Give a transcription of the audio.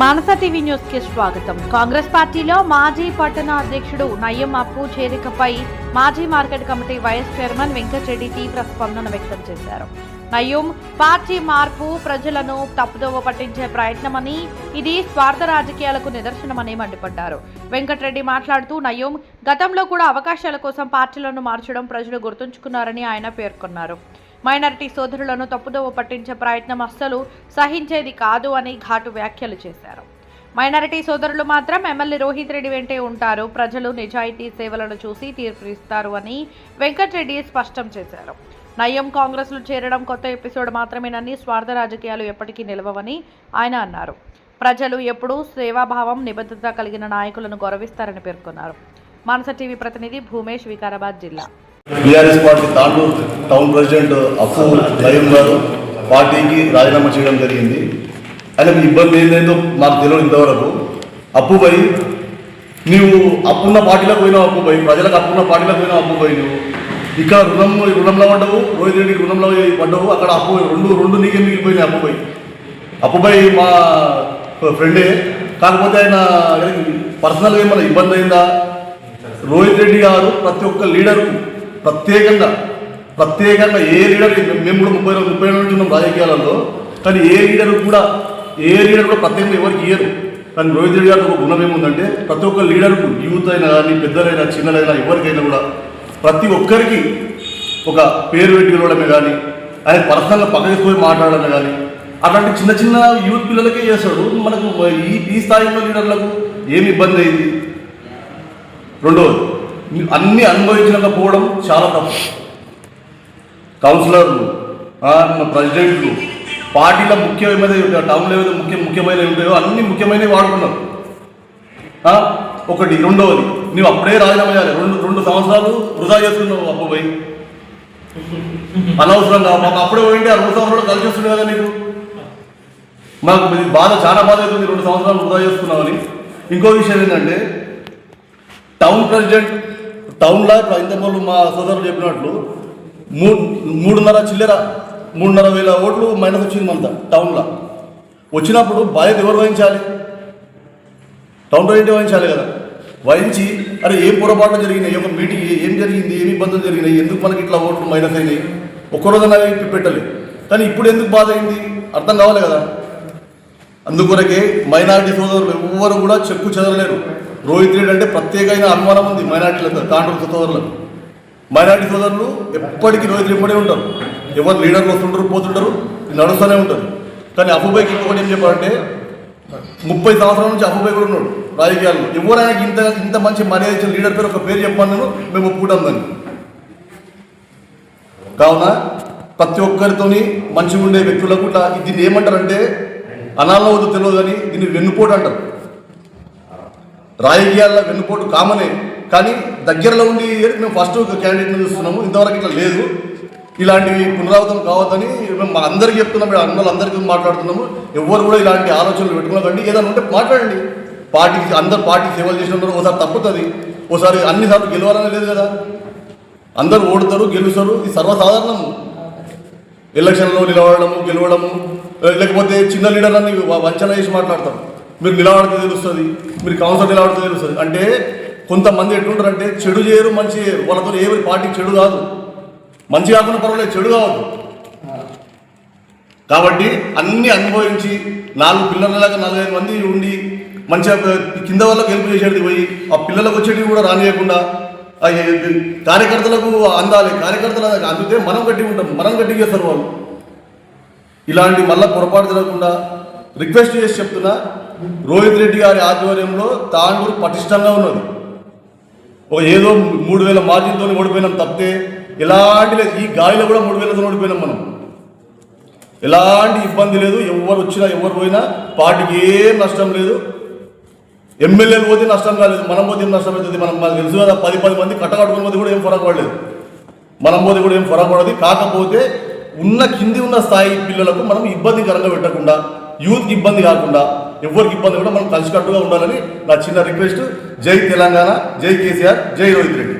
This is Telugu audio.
మానస టీవీ న్యూస్కి స్వాగతం. కాంగ్రెస్ పార్టీలో మాజీ పట్టణ అధ్యక్షుడు నయ్యం అప్పు చేరికపై మాజీ market committee vice chairman Venkatareddy తీవ్ర స్పందన వ్యక్తం చేశారు. నయ్యం పార్టీ మార్పు ప్రజలను తప్పుదోవ పట్టించే ప్రయత్నమని ఇది స్వార్థ రాజకీయాలకు నిదర్శనమని మండిపడ్డారు. వెంకటరెడ్డి మాట్లాడుతూ నయ్యం గతంలో కూడా అవకాశాల కోసం పార్టీలను మార్చడం ప్రజలు గుర్తుంచుకున్నారని ఆయన పేర్కొన్నారు. మైనారిటీ సోదరులను తప్పుదోవ పట్టించే ప్రయత్నం అస్సలు సహించేది కాదు అని ఘాటు వ్యాఖ్యలు చేశారు. మైనారిటీ సోదరులు మాత్రం ఎమ్మెల్యే రోహిత్ రెడ్డి వెంటే ఉంటారు. ప్రజలు నిజాయితీ సేవలను చూసి తీర్పు ఇస్తారు అని వెంకటరెడ్డి స్పష్టం చేశారు. నయం కాంగ్రెస్లో చేరడం కొత్త ఎపిసోడ్ మాత్రమేనని స్వార్థ రాజకీయాలు ఎప్పటికీ నిలవవని ఆయన అన్నారు. ప్రజలు ఎప్పుడూ సేవాభావం నిబద్ధత కలిగిన నాయకులను గౌరవిస్తారని పేర్కొన్నారు. మానస టీవీ ప్రతినిధి భూమేష్ వికారాబాద్ జిల్లా. BRS party Tandur town president Appu Nayam గారు పార్టీకి రాజీనామా చేయడం జరిగింది. ఆయనకు ఇబ్బంది ఏంటో మాకు తెలియదు ఇంతవరకు. అప్పుపై నీవు అప్పున్న పార్టీలకు పోయినావు అప్పుపై ప్రజలకు అప్పున్న పార్టీలకు పోయినావు అప్పుపై నువ్వు. ఇక్కడ రుణం రుణంలో పడ్డవు రోహిత్ రెడ్డి రుణంలో పడ్డవు అక్కడ అప్పు రెండు రెండు నీకే మిగిలిపోయినాయి అప్పుపై అప్పుపై మా ఫ్రెండే కాకపోతే ఆయన పర్సనల్గా ఏమైనా ఇబ్బంది అయిందా? రోహిత్ రెడ్డి గారు ప్రతి ఒక్క లీడర్కు ప్రత్యేకంగా ప్రత్యేకంగా ఏ లీడర్ మేము కూడా ముప్పై రోజులు ముప్పై రోజులు ఉన్నాం రాజకీయాలలో కానీ ఏ లీడర్ కూడా ఏ లీడర్ కూడా ప్రత్యేకంగా ఎవరికి ఇయ్యరు. కానీ రోహిత్ రెడ్డి గారికి ఒక గుణం ఏముందంటే ప్రతి ఒక్క లీడర్కు యూత్ అయినా కానీ పెద్దలైనా చిన్నలైనా ఎవరికైనా కూడా ప్రతి ఒక్కరికి ఒక పేరు పెట్టి పిలవడమే కానీ ఆయన పర్సనల్గా పక్కకి పోయి మాట్లాడడమే కానీ అలాంటి చిన్న చిన్న యూత్ పిల్లలకే చేస్తాడు. మనకు ఈ ఈ స్థాయిలో లీడర్లకు ఏమి ఇబ్బంది అయింది? రెండవది అన్ని అనుభవించకపోవడం చాలా తప్పు. కౌన్సిలర్లు ప్రెసిడెంట్లు పార్టీల ముఖ్యమైన టౌన్లో ఏదో ముఖ్య ముఖ్యమైనవి ఉంటాయో అన్ని ముఖ్యమైనవి వాడుకున్నారు. ఒకటి రెండవది నువ్వు అప్పుడే రాజీనామా చేయాలి. రెండు రెండు సంవత్సరాలు వృధా చేస్తున్నావు అప్పుపై అనవసరంగా మాకు అప్పుడే పోయింటే ఆ రెండు సంవత్సరాలు కలిసి వస్తుంది కదా నీకు? మాకు బాధ చాలా బాధ అవుతుంది రెండు సంవత్సరాలు వృధా చేస్తున్నామని ఇంకో విషయం ఏంటంటే టౌన్ ప్రెసిడెంట్ టౌన్లో ఇప్పుడు ఇంతకుముందు మా సోదరులు చెప్పినట్లు మూడు మూడున్నర చిల్లర మూడున్నర వేల ఓట్లు మైనస్ వచ్చింది మనత టౌన్లో వచ్చినప్పుడు బాధ్యత ఎవరు వహించాలి? టౌన్ ప్రెసిడెంట్ వహించాలి కదా? వహించి అరే ఏం పొరపాట్లు జరిగినాయి? ఒక మీటింగ్ ఏం జరిగింది? ఏమి ఇబ్బందులు జరిగినాయి? ఎందుకు మనకి ఇట్లా ఓట్లు మైనస్ అయినాయి? ఒక్కరోజున పెట్టాలి కానీ ఇప్పుడు ఎందుకు బాధ అయింది? అర్థం కావాలి కదా? అందుకొరకే మైనారిటీ సోదరులు ఎవ్వరు కూడా చెక్కు చెదరలేరు. రోహిత్ రెడ్డి అంటే ప్రత్యేకమైన అనుమానం ఉంది మైనార్టీలకు దాంట్లో సోదరులకు. మైనార్టీ సోదరులు ఎప్పటికీ రోహిత్ రెడ్డి ఉంటారు ఎవరు లీడర్లు వస్తుంటారు పోతుంటారు నడుస్తూనే ఉంటారు కానీ అబుబాయికి ఇంకొకటి ఏం చెప్పాలంటే ముప్పై సంవత్సరాల నుంచి అబుబాయి కూడా ఉన్నాడు రాజకీయాల్లో. ఎవరైనా ఇంత ఇంత మంచి మర్యాద ఇచ్చిన లీడర్ పేరు ఒక పేరు చెప్పాను నేను మేము ఒప్పుకుంటాం దాన్ని. కావున ప్రతి ఒక్కరితోని మంచిగా ఉండే వ్యక్తులకు ఇట్లా దీన్ని ఏమంటారంటే అనాల్లో తెలియదు కానీ దీన్ని వెన్నుపోటు అంటారు. రాజకీయాల్లో వెన్నుపోటు కామనే. కానీ దగ్గరలో ఉండి మేము ఫస్ట్ క్యాండిడేట్ని చూస్తున్నాము. ఇంతవరకు ఇట్లా లేదు. ఇలాంటివి పునరావృతం కావద్దని మేము అందరికీ చెప్తున్నాం. మేము అన్నలు అందరికీ మాట్లాడుతున్నాము. ఎవరు కూడా ఇలాంటి ఆలోచనలు పెట్టుకోకండి. ఏదైనా ఉంటే మాట్లాడండి. పార్టీకి అందరు పార్టీ సేవలు చేసినందుకు ఒకసారి తప్పుతుంది. ఒకసారి అన్నిసార్లు గెలవాలని లేదు కదా. అందరూ ఓడుతారు గెలుస్తారు. ఇది సర్వసాధారణము. ఎలక్షన్లో నిలవడము గెలవడము లేకపోతే చిన్న లీడర్లని వంచన చేసి మాట్లాడతారు. మీరు నిలబడితే తెలుస్తుంది మీరు కౌన్సిల్ నిలబడితే తెలుస్తుంది. అంటే కొంతమంది ఎట్లుంటారంటే చెడు చేయరు మంచి చేయరు. వాళ్ళతో ఏ పార్టీ చెడు కాదు. మంచి కాకుండా పర్వాలేదు చెడు కావద్దు. కాబట్టి అన్ని అనుభవించి నాలుగు పిల్లలలాగా నలభై మంది ఉండి మంచిగా కింద వాళ్ళకి హెల్ప్ చేసేది పోయి ఆ పిల్లలకు వచ్చేటివి కూడా రానియకుండా కార్యకర్తలకు అందాలి. కార్యకర్తల అందితే మనం గట్టి ఉంటాం. మనం గట్టి చేస్తారు వాళ్ళు. ఇలాంటి మళ్ళీ పొరపాటు జరగకుండా రిక్వెస్ట్ చేసి చెప్తున్నా రోహిత్ రెడ్డి గారి ఆధ్వర్యంలో తాండూరు పటిష్టంగా ఉన్నది. ఒక ఏదో మూడు వేల మార్జిన్తో ఓడిపోయినాం తప్పితే ఎలాంటి లేదు. ఈ గాలిలో కూడా మూడు వేలతో ఓడిపోయినాం మనం. ఎలాంటి ఇబ్బంది లేదు. ఎవరు వచ్చినా ఎవరు పోయినా పార్టీకి ఏం నష్టం లేదు. ఎమ్మెల్యేలు పోతే నష్టం కాలేదు. మనం పోతే నష్టం అవుతుంది? మనం మనకు తెలుసు కదా పది పది మంది కట్టకట్టుకుని పోతే కూడా ఏం ఫరక పడలేదు. మనం పోతే కూడా ఏం ఫరక పడదు. కాకపోతే ఉన్న కింది ఉన్న స్థాయి పిల్లలకు మనం ఇబ్బందికరంగా పెట్టకుండా యూత్కి ఇబ్బంది కాకుండా ఎవరికి ఇబ్బంది కూడా మనం కలిసికట్టుగా ఉండాలని నా చిన్న రిక్వెస్ట్. జై తెలంగాణ జై కేసీఆర్ జై రోహిత్ రెడ్డి.